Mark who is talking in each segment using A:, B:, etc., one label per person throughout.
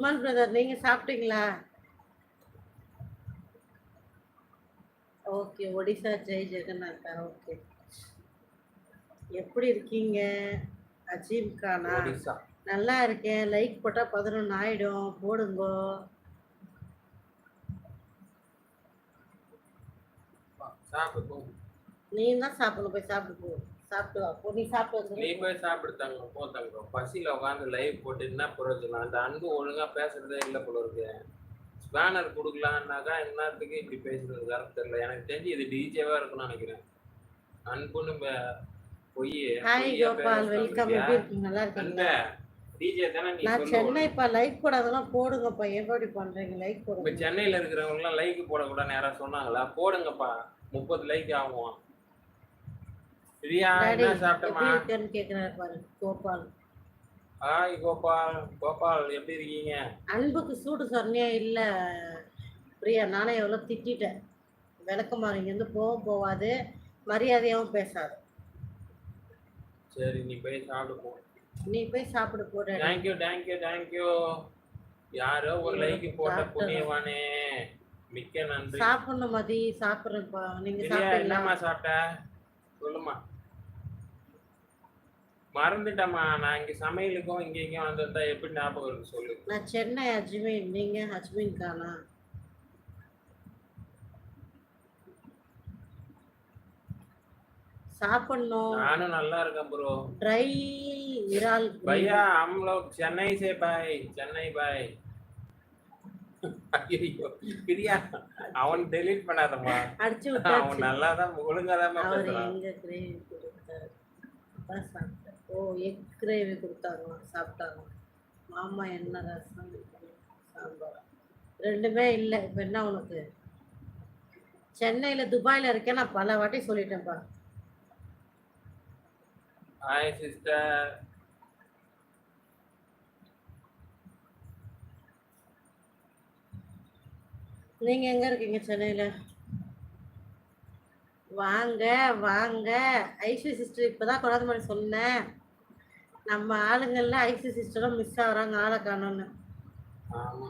A: Suman brother நீங்க சாப்பிட்டீங்களா? Okay Odisha Jai Jagannatha okay எப்படி இருக்கீங்க? அஜீம் கானா நல்லா இருக்கேன். லைக் போட்டா பதினொன்று ஆயிடும். போடுங்கோ. நீ தான் சாப்பிடணும். போய் சாப்பிட்டு போ. சாப்பிட்டு நீ சாப்பிட்டு
B: நீ போய் சாப்பிடு தங்கம் போ தங்கம் பசியில உட்காந்து லைவ் போட்டு என்ன பிரயோஜனம் அந்த அன்பு ஒழுங்கா பேசுறதே இல்லை போல இருக்கு. ஸ்பேனர் கொடுக்கலான்னாக்கா என்னத்துக்கு இப்படி பேசுறது கரெக்ட் தெரியல. எனக்கு தெரிஞ்சு இது டிஜேவா இருக்கும்னு நினைக்கிறேன். அன்புன்னு பொய் டிஜே தானே
A: நான் சென்னைப்பா லைக் போடாதெல்லாம் போடுங்கப்பா. எப்படி பண்றீங்க? லைக் போடுங்க.
B: சென்னையில இருக்கிறவங்க எல்லாம் லைக் போடக்கூடாது யாரா சொன்னாங்களா? போடுங்கப்பா. முப்பது லைக் ஆகும். பிரியா என்ன சாப்பிட்டமா
A: கேக்குறாரு பாரு கோபால்.
B: ஹாய் கோபால். கோபால் எப்படி இருக்கீங்க?
A: அன்புக்கு சூடு சொன்னியா இல்ல பிரியா. நானே எவ்வளோ திட்டிட்டேன். விளக்கமாறு இங்கேருந்து போகவும் போகாது மரியாதையாகவும் பேசாது.
B: சரி நீ போய் சாப்பிடு போ.
A: நீ போய் சாப்பிடு போட
B: தேங்க்யூ தேங்க்யூ தேங்க்யூ யாரோ ஒரு லைக் போட்ட. புண்ணியவானே. மிக்க நன்றி.
A: சாப்பிடணும் மதி. சாப்பிட்றேன்ப்பா. நீங்க சாப்பிட்டீங்களா?
B: என்னம்மா சாப்பிட்ட? சொல்லுமா மறந்துட்டேம்மா. நான் இங்க சமையலுக்கும் இங்க இங்க வந்திருந்தா எப்படி ஞாபகம் இருக்கு சொல்லு.
A: நான் சென்னை அஜ்மீன் நீங்க அஜ்மீன் கானா சாப்பிடணும்.
B: நானும் நல்லா இருக்கேன் ப்ரோ
A: ட்ரை இறால்.
B: பையா அம்லோ சென்னை சே பாய். சென்னை பாய். பிரியா அவன் டெலீட் பண்ணாதம்மா.
A: அடிச்சு
B: அவன் நல்லா தான் ஒழுங்கா தான் பேசுறான்.
A: எங்க கிரேவி கொடுத்தாரு? அதான் சாப்பிட்டேன். ஓ எக் கிரேவி கொடுத்தாங்க சாப்பிட்டாங்க மாமா என்ன ரசம் சாம்பார் ரெண்டுமே இல்லை. இப்போ என்ன உனக்கு? சென்னையில் துபாயில் இருக்கேன். நான் பல வாட்டி சொல்லிட்டேன்ப்பா.
B: ஹாய் சிஸ்டர்
A: நீங்கள் எங்கே இருக்கீங்க சென்னையில்? வாங்க வாங்க. ஐஸ்வரி சிஸ்டர் இப்போ தான் மாதிரி சொன்னேன். நம்ம ஆளுங்கள்ல ஐஸ்வரி சிஸ்டரும் மிஸ் ஆகுறாங்க ஆளை காணோன்னு.
B: ஆமா.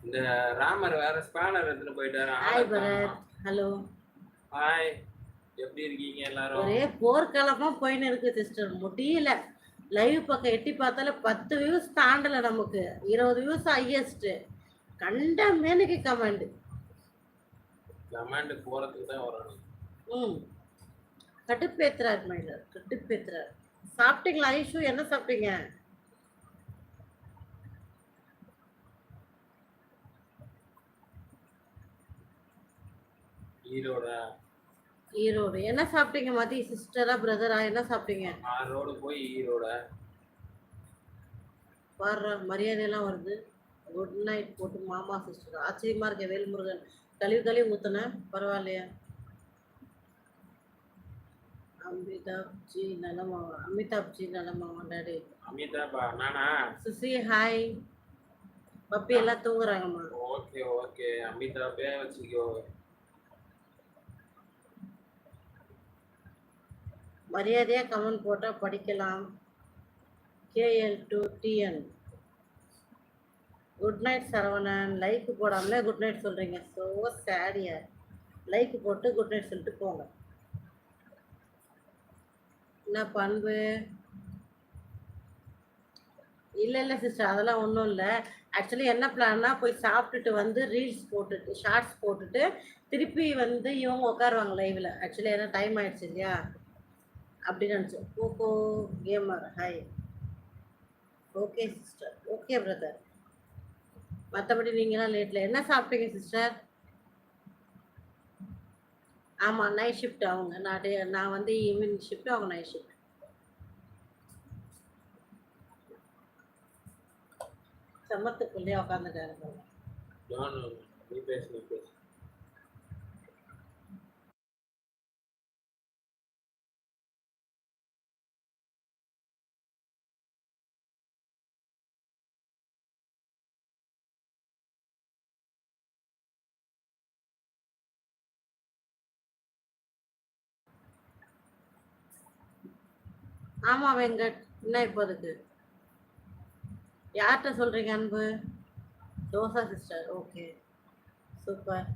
B: இந்த ராமர் வேற ஸ்பேனர் எடுத்துட்டு போயிட்டாரு
A: ஹாய் பரத் ஹலோ
B: ஹாய் எப்படி இருக்கீங்க எல்லாரும்?
A: ஒரே போர்க்களமா போயின்னு இருக்கு சிஸ்டர் முடியல. லைவ் பக்கம் எட்டி பார்த்தாலே பத்து வியூஸ் தாண்டல நமக்கு. இருபது வியூஸ் ஹையஸ்ட் கண்ட மேனுக்கு கமெண்ட்
B: கமாண்ட் போறதுக்கு தான் வரணும்.
A: ம். கட்டுப்பேத்துறாரு மயிலர் கட்டுப்பேத்துறாரு சாப்பிட்டீங்களா ஐஷு என்ன சாப்பிட்டீங்க?
B: ஈரோட.
A: ஈரோடு. என்ன சாப்பிட்டீங்க மதி? சிஸ்டரா பிரதரா என்ன சாப்பிட்டீங்க?
B: ஆரோடு போய் ஈரோட.
A: வர்ற மரியாதையெல்லாம் வருது. குட் நைட் போட்டு மாமா சிஸ்டர் ஆச்சரியமா இருக்க வேல்முருகன். கழுவி கழுவி ஊத்துனேன். பரவாயில்லையா. அமிதாப் ஜி நலமாவா? அமிதாப் ஜி நலமாவா டாடி?
B: அமிதாபா நானா?
A: சுசி ஹாய். பப்பி எல்லாம் தூங்குறாங்கம்மா.
B: Okay okay. அமிதாபே வச்சுக்கோ.
A: மரியாதையா கமெண்ட் போட்டா படிக்கலாம். KL to TN good night Saravanan like போடாமலே good night சொல்கிறீங்க ஸோ சேடியா லைக் போட்டு குட் நைட் சொல்லிட்டு போங்க. என்ன பண்பு? இல்லை இல்லை சிஸ்டர் அதெல்லாம் ஒன்றும் இல்லை. ஆக்சுவலி என்ன பிளான்னா போய் சாப்பிட்டுட்டு வந்து ரீல்ஸ் போட்டுட்டு ஷார்ட்ஸ் போட்டுட்டு திருப்பி வந்து இவங்க உட்காருவாங்க லைவில் ஆக்சுவலி ஏன்னா டைம் ஆயிடுச்சு இல்லையா? அப்படின்னு நினச்சோம் coco gamer hi okay sister okay brother மற்றபடி நீங்களாம் லேட்டில் என்ன சாப்பிட்டீங்க சிஸ்டர் ஆமாம் நைட் ஷிஃப்ட் அவங்க. நான் டே நான் வந்து ஈவினிங் ஷிஃப்ட் அவங்க நைட் ஷிஃப்ட் சமத்துக்குள்ளேயே உட்காந்துட்டாரு ஆமாம் வெங்கட் என்ன இப்போதுக்கு யார்கிட்ட சொல்கிறீங்க அன்பு? Dosa sister okay super